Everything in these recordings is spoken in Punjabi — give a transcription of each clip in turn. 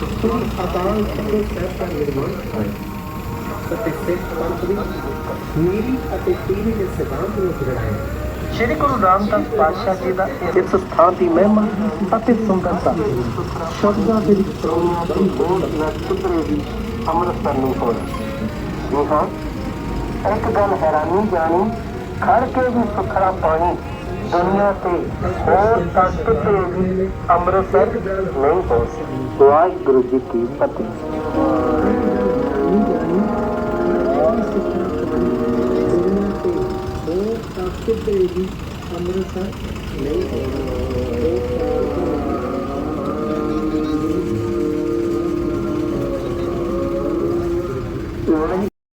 ਸ੍ਰੀ ਅਕਾਲ ਤਖਤ ਸਾਹਿਬ ਦਾ ਨਿਰਮਾਣ ਸ਼੍ਰੀ ਗੁਰੂ ਰਾਮਦਾਸ ਪਾਤਸ਼ਾਹ ਜੀ ਦਾ ਇਸ ਸਥਾਨ ਦੀ ਮਹਿਮਾ ਅਤੇ ਸੁੰਦਰਤਾ। ਸ਼ਬਦਾਂ ਦੇ ਵਿੱਚ ਪ੍ਰੋਣਾ ਦੀ ਬੋਲ ਨਾ ਸੁਧਰੇ ਦੀ ਅੰਮ੍ਰਿਤਸਰ ਨੂੰ ਹੋਣਾ ਜੀ ਹਾਂ, ਇੱਕ ਗੱਲ ਹੈਰਾਨੀ ਜਾਣੀ ਖੜ ਕੇ ਵੀ ਸੁਖਰਾ ਪਾਣੀ ਦੁਨੀਆ ਤੇ ਹੋਰ ਤੱਕ ਤੇ ਵੀ ਅੰਮ੍ਰਿਤਸਰ ਨਹੀਂ ਹੋ ਵਾਹਿਗੁਰੂ ਜੀ ਕੀ ਫਤਿਹ। ਅੰਮ੍ਰਿਤਸਰ ਨਹੀਂ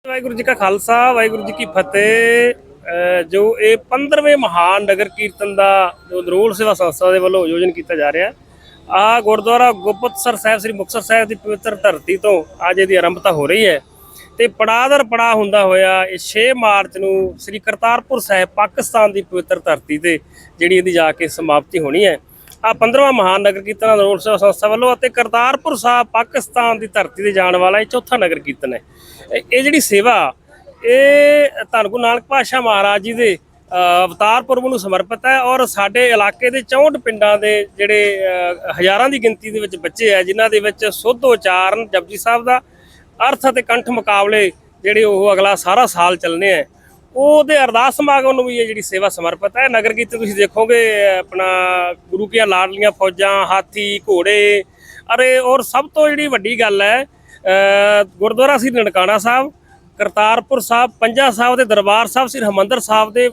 ਵਾਹਿਗੁਰੂ ਜੀ ਕਾ ਖਾਲਸਾ, ਵਾਹਿਗੁਰੂ ਜੀ ਕੀ ਫਤਿਹ। ਜੋ ਇਹ 15ਵੇਂ ਮਹਾਨ ਨਗਰ ਕੀਰਤਨ ਦਾ ਜੋ ਨਰੋਲ ਸੇਵਾ ਸੰਸਥਾ ਦੇ ਵੱਲੋਂ ਆਯੋਜਨ ਕੀਤਾ ਜਾ ਰਿਹਾ। ਆ ਗੁਰਦੁਆਰਾ ਗੁਰਪਤਸਰ ਸਾਹਿਬ, ਸ੍ਰੀ ਮੁਕਤਸਰ ਸਾਹਿਬ ਦੀ ਪਵਿੱਤਰ ਧਰਤੀ ਤੋਂ ਅੱਜ ਇਹਦੀ ਆਰੰਭਤਾ ਹੋ ਰਹੀ ਹੈ। ਤੇ ਪੜਾਦਰ ਪੜਾ ਹੁੰਦਾ ਹੋਇਆ ਇਹ 6 ਮਾਰਚ ਨੂੰ ਸ੍ਰੀ ਕਰਤਾਰਪੁਰ ਸਾਹਿਬ, ਪਾਕਿਸਤਾਨ ਦੀ ਪਵਿੱਤਰ ਧਰਤੀ ਤੇ ਜਿਹੜੀ ਇਹਦੀ ਜਾ ਕੇ ਸਮਾਪਤੀ ਹੋਣੀ ਹੈ। ਆ 15ਵਾਂ ਮਹਾਨ ਨਗਰ ਕੀਰਤਨ ਨਰੋਲ ਸੇਵਾ ਸੰਸਥਾ ਵੱਲੋਂ ਅਤੇ ਕਰਤਾਰਪੁਰ ਸਾਹਿਬ, ਪਾਕਿਸਤਾਨ ਦੀ ਧਰਤੀ ਤੇ ਜਾਣ ਵਾਲਾ ਇਹ ਚੌਥਾ ਨਗਰ ਕੀਰਤਨ ਹੈ। ਇਹ ਜਿਹੜੀ ਸੇਵਾ ਇਹ ਧੰਨ ਗੁਰੂ ਨਾਨਕ ਪਾਤਸ਼ਾਹ ਮਹਾਰਾਜ ਜੀ ਦੇ ਅਵਤਾਰ ਪੁਰਬ ਨੂੰ ਸਮਰਪਿਤ ਹੈ ਔਰ ਸਾਡੇ ਇਲਾਕੇ ਦੇ 64 ਪਿੰਡਾਂ ਦੇ ਜਿਹੜੇ ਹਜ਼ਾਰਾਂ ਦੀ ਗਿਣਤੀ ਦੇ ਵਿੱਚ ਬੱਚੇ ਆ ਜਿਨ੍ਹਾਂ ਦੇ ਵਿੱਚ ਸੁੱਧ ਉਚਾਰਨ ਜਪਜੀ ਸਾਹਿਬ ਦਾ ਅਰਥ ਅਤੇ ਕੰਠ ਮੁਕਾਬਲੇ ਜਿਹੜੇ ਉਹ ਅਗਲਾ ਸਾਰਾ ਸਾਲ ਚੱਲਨੇ ਆ ਉਹਦੇ ਅਰਦਾਸ ਸਮਾਗਮ ਨੂੰ ਵੀ ਇਹ ਜਿਹੜੀ ਸੇਵਾ ਸਮਰਪਿਤ ਹੈ। ਨਗਰ ਕੀਰਤਨ ਤੁਸੀਂ ਦੇਖੋਗੇ, ਆਪਣਾ ਗੁਰੂ ਕੀਆਂ ਲਾਡਲੀਆਂ ਫੌਜਾਂ, ਹਾਥੀ, ਘੋੜੇ, ਅਰੇ, ਔਰ ਸਭ ਤੋਂ ਜਿਹੜੀ ਵੱਡੀ ਗੱਲ ਹੈ ਗੁਰਦੁਆਰਾ ਸ੍ਰੀ ਨਨਕਾਣਾ ਸਾਹਿਬ ਕਰਤਾਰਪੁਰ ਸਾਹਿਬ, ਪੰਜਾ ਸਾਹਿਬ ਦੇ ਦਰਬਾਰ ਸਾਹਿਬ, ਸ੍ਰੀ ਹਰਿਮੰਦਰ ਸਾਹਿਬ ਦੇ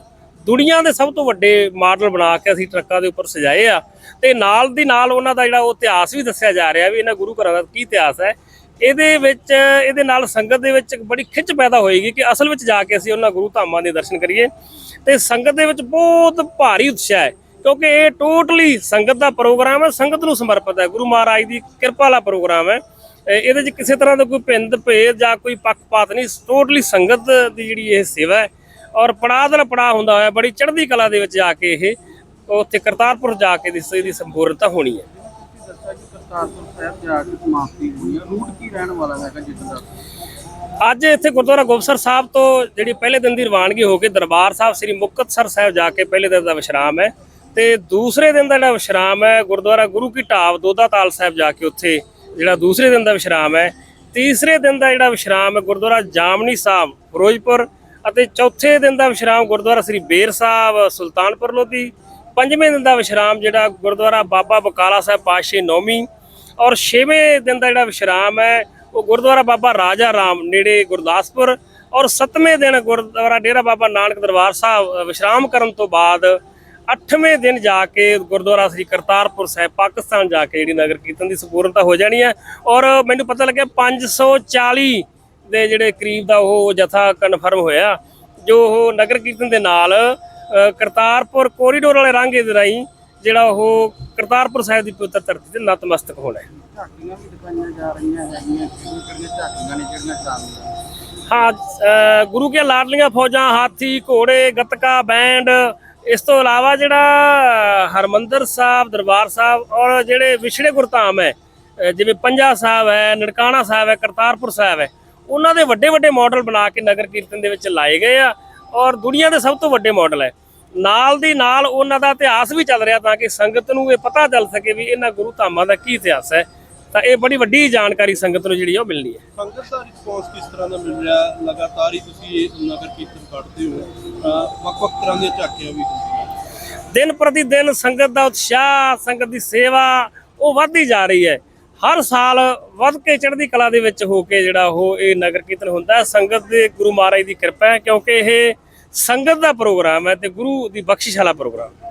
ਦੁਨੀਆ ਦੇ ਸਭ ਤੋਂ ਵੱਡੇ ਮਾਡਲ ਬਣਾ ਕੇ ਅਸੀਂ ਟਰੱਕਾਂ ਦੇ ਉੱਪਰ ਸਜਾਏ ਆ। ਤੇ ਨਾਲ ਦੀ ਨਾਲ ਉਹਨਾਂ ਦਾ ਜਿਹੜਾ ਉਹ ਇਤਿਹਾਸ ਵੀ ਦੱਸਿਆ ਜਾ ਰਿਹਾ ਵੀ ਇਹਨਾਂ ਗੁਰੂ ਘਰਾਂ ਦਾ ਕੀ ਇਤਿਹਾਸ ਹੈ। ਇਹਦੇ ਵਿੱਚ, ਇਹਦੇ ਨਾਲ ਸੰਗਤ ਦੇ ਵਿੱਚ ਇੱਕ ਬੜੀ ਖਿੱਚ ਪੈਦਾ ਹੋਏਗੀ ਕਿ ਅਸਲ ਵਿੱਚ ਜਾ ਕੇ ਅਸੀਂ ਉਹਨਾਂ ਗੁਰੂ ਧਾਮਾਂ ਦੇ ਦਰਸ਼ਨ ਕਰੀਏ। ਤੇ ਸੰਗਤ ਦੇ ਵਿੱਚ ਬਹੁਤ ਭਾਰੀ ਉਤਸ਼ਾਹ ਹੈ, ਕਿਉਂਕਿ ਇਹ ਟੋਟਲੀ ਸੰਗਤ ਦਾ ਪ੍ਰੋਗਰਾਮ ਹੈ, ਸੰਗਤ ਨੂੰ ਸਮਰਪਿਤ ਹੈ। ਗੁਰੂ ਮਹਾਰਾਜ ਦੀ ਕਿਰਪਾ ਵਾਲਾ ਪ੍ਰੋਗਰਾਮ ਹੈ। ਇਹਦੇ 'ਚ ਕਿਸੇ ਤਰ੍ਹਾਂ ਦਾ ਕੋਈ ਭਿੰਦ ਭੇਦ ਜਾਂ ਕੋਈ ਪੱਖਪਾਤ ਨਹੀਂ ਟੋਟਲੀ ਸੰਗਤ ਦੀ ਜਿਹੜੀ ਇਹ ਸੇਵਾ ਹੈ। ਔਰ ਪੜਾਅ ਦਾ ਪੜਾਅ ਹੁੰਦਾ ਹੋਇਆ, ਬੜੀ ਚੜ੍ਹਦੀ ਕਲਾ ਦੇ ਵਿੱਚ ਜਾ ਕੇ ਇਹ, ਉੱਥੇ ਕਰਤਾਰਪੁਰ ਜਾ ਕੇ ਦੀ ਇਹਦੀ ਸੰਪੂਰਨਤਾ ਹੋਣੀ ਹੈ। ਅੱਜ ਇੱਥੇ ਗੁਰਦੁਆਰਾ ਗੋਬਸਰ ਸਾਹਿਬ ਤੋਂ ਜਿਹੜੀ ਪਹਿਲੇ ਦਿਨ ਦੀ ਰਵਾਨਗੀ ਹੋ ਕੇ ਦਰਬਾਰ ਸਾਹਿਬ, ਸ੍ਰੀ ਮੁਕਤਸਰ ਸਾਹਿਬ ਜਾ ਕੇ ਪਹਿਲੇ ਦਿਨ ਦਾ ਵਿਸ਼ਰਾਮ ਹੈ। ਤੇ ਦੂਸਰੇ ਦਿਨ ਦਾ ਜਿਹੜਾ ਵਿਸ਼ਰਾਮ ਹੈ, ਗੁਰਦੁਆਰਾ ਗੁਰੂ ਕੀ ਢਾਬ ਦੋਦਾ ਤਾਲ ਸਾਹਿਬ ਜਾ ਕੇ ਉੱਥੇ ਜਿਹੜਾ ਦੂਸਰੇ ਦਿਨ ਦਾ ਵਿਸ਼ਰਾਮ ਹੈ, ਤੀਸਰੇ ਦਿਨ ਦਾ ਜਿਹੜਾ ਵਿਸ਼ਰਾਮ ਹੈ ਗੁਰਦੁਆਰਾ ਜਾਮਨੀ ਸਾਹਿਬ, ਫਿਰੋਜ਼ਪੁਰ ਅਤੇ ਚੌਥੇ ਦਿਨ ਦਾ ਵਿਸ਼ਰਾਮ ਗੁਰਦੁਆਰਾ ਸ੍ਰੀ ਬੇਰ ਸਾਹਿਬ, ਸੁਲਤਾਨਪੁਰ ਲੋਧੀ, ਪੰਜਵੇਂ ਦਿਨ ਦਾ ਵਿਸ਼ਰਾਮ ਜਿਹੜਾ ਗੁਰਦੁਆਰਾ ਬਾਬਾ ਬਕਾਲਾ ਸਾਹਿਬ ਪਾਸ਼ੇ ਨੌਮੀ ਔਰ ਛੇਵੇਂ ਦਿਨ ਦਾ ਜਿਹੜਾ ਵਿਸ਼ਰਾਮ ਹੈ, ਉਹ ਗੁਰਦੁਆਰਾ ਬਾਬਾ ਰਾਜਾ ਰਾਮ ਨੇੜੇ ਗੁਰਦਾਸਪੁਰ ਔਰ ਸੱਤਵੇਂ ਦਿਨ ਗੁਰਦੁਆਰਾ ਡੇਰਾ ਬਾਬਾ ਨਾਨਕ ਦਰਬਾਰ ਸਾਹਿਬ ਵਿਸ਼ਰਾਮ ਕਰਨ ਤੋਂ ਬਾਅਦ ਅੱਠਵੇਂ ਦਿਨ ਜਾ ਕੇ ਗੁਰਦੁਆਰਾ ਸ੍ਰੀ ਕਰਤਾਰਪੁਰ ਸਾਹਿਬ ਪਾਕਿਸਤਾਨ ਜਾ ਕੇ ਜਿਹੜੀ ਨਗਰ ਕੀਰਤਨ ਦੀ ਸੰਪੂਰਨਤਾ ਹੋ ਜਾਣੀ ਹੈ। ਔਰ ਮੈਨੂੰ ਪਤਾ ਲੱਗਿਆ 540 ਦੇ ਜਿਹੜੇ ਕਰੀਬ ਦਾ ਉਹ ਜਥਾ ਕਨਫਰਮ ਹੋਇਆ ਜੋ ਉਹ ਨਗਰ ਕੀਰਤਨ ਦੇ ਨਾਲ ਕਰਤਾਰਪੁਰ ਕੋਰੀਡੋਰ ਵਾਲੇ ਰਾਂਗੇ ਦੇ ਰਾਹੀਂ ਜਿਹੜਾ ਉਹ ਕਰਤਾਰਪੁਰ ਸਾਹਿਬ ਦੀ ਪਵਿੱਤਰ ਧਰਤੀ ਤੇ ਨਤਮਸਤਕ ਹੋਣਾ ਹੈ। ਝਾਕੀਆਂ ਵੀ ਦਿਖਾਈਆਂ ਜਾ ਰਹੀਆਂ ਹੈਗੀਆਂ ਕਿਹੜੀਆਂ ਕਿਹੜੀਆਂ ਝਾਕੀਆਂ ਨੇ ਜਿਹੜੀਆਂ ਚੱਲਦੀਆਂ ਹਾਂ ਗੁਰੂ ਕੇ ਲਾਡਲੀਆਂ ਫੌਜਾਂ ਹਾਥੀ ਘੋੜੇ ਗੱਤਕਾ ਬੈਂਡ ਇਸ ਤੋਂ ਇਲਾਵਾ ਜਿਹੜਾ ਹਰਮੰਦਰ ਸਾਹਿਬ, ਦਰਬਾਰ ਸਾਹਿਬ ਔਰ ਜਿਹੜੇ ਵਿਛੜੇ ਗੁਰਧਾਮ ਹੈ ਜਿਵੇਂ ਪੰਜਾ ਸਾਹਿਬ ਹੈ, ਨਨਕਾਣਾ ਸਾਹਿਬ ਹੈ, ਕਰਤਾਰਪੁਰ ਸਾਹਿਬ ਹੈ, ਉਹਨਾਂ ਦੇ ਵੱਡੇ ਵੱਡੇ ਮਾਡਲ ਬਣਾ ਕੇ ਨਗਰ ਕੀਰਤਨ ਦੇ ਵਿੱਚ ਲਾਏ ਗਏ ਆ ਔਰ ਦੁਨੀਆ ਦੇ ਸਭ ਤੋਂ ਵੱਡੇ ਮਾਡਲ ਹੈ। ਨਾਲ ਦੀ ਨਾਲ ਉਹਨਾਂ ਦਾ ਇਤਿਹਾਸ ਵੀ ਚੱਲ ਰਿਹਾ ਤਾਂ ਕਿ ਸੰਗਤ ਨੂੰ ਇਹ ਪਤਾ ਚੱਲ ਸਕੇ ਵੀ ਇਹਨਾਂ ਗੁਰੂ ਧਾਮਾਂ ਦਾ ਕੀ ਇਤਿਹਾਸ ਹੈ। ਤਾਂ ਇਹ ਬੜੀ ਵੱਡੀ ਜਾਣਕਾਰੀ ਸੰਗਤ ਨੂੰ ਜਿਹੜੀ ਉਹ ਮਿਲਣੀ ਹੈ। ਸੰਗਤ ਦਾ ਰਿਸਪੌਂਸ ਕਿਸ ਤਰ੍ਹਾਂ ਦਾ ਮਿਲ ਰਿਹਾ? ਲਗਾਤਾਰ ਹੀ ਤੁਸੀਂ ਇਹ ਨਗਰ ਕੀਰਤਨ ਕੱਢਦੇ ਹੋ। ਵੱਖ-ਵੱਖ ਤਰ੍ਹਾਂ ਦੀਆਂ ਝਾਕੀਆਂ ਵੀ ਦਿਨ ਪ੍ਰਤੀ ਦਿਨ ਸੰਗਤ ਦਾ ਉਤਸ਼ਾਹ ਸੰਗਤ ਦੀ ਸੇਵਾ ਉਹ ਵੱਧਦੀ ਜਾ ਰਹੀ ਹੈ। ਹਰ ਸਾਲ ਵੱਧ ਕੇ ਚੜ੍ਹਦੀ ਕਲਾ ਦੇ ਵਿੱਚ ਹੋ ਕੇ ਜਿਹੜਾ ਉਹ ਇਹ ਨਗਰ ਕੀਰਤਨ ਹੁੰਦਾ ਹੈ। ਸੰਗਤ ਦੇ ਗੁਰੂ ਮਹਾਰਾਜ ਦੀ ਕਿਰਪਾ ਹੈ ਕਿਉਂਕਿ ਇਹ ਸੰਗਤ ਦਾ ਪ੍ਰੋਗਰਾਮ ਹੈ ਤੇ ਗੁਰੂ ਦੀ ਬਖਸ਼ਿਸ਼ ਵਾਲਾ ਪ੍ਰੋਗਰਾਮ।